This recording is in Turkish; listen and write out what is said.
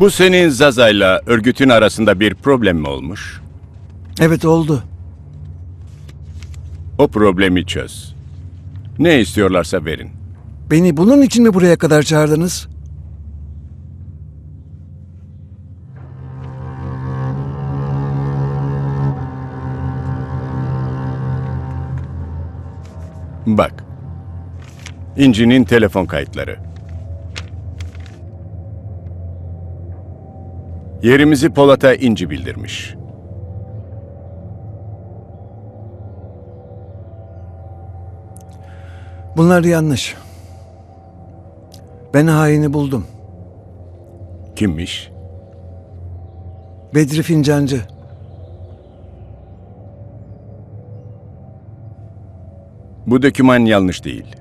Bu senin Zaza'yla örgütün arasında bir problem mi olmuş? Evet oldu. O problemi çöz. Ne istiyorlarsa verin. Beni bunun için mi buraya kadar çağırdınız? Bak. İnci'nin telefon kayıtları. Yerimizi Polat'a İnci bildirmiş. Bunlar yanlış. Ben haini buldum. Kimmiş? Bedri Fincancı. Bu doküman yanlış değil.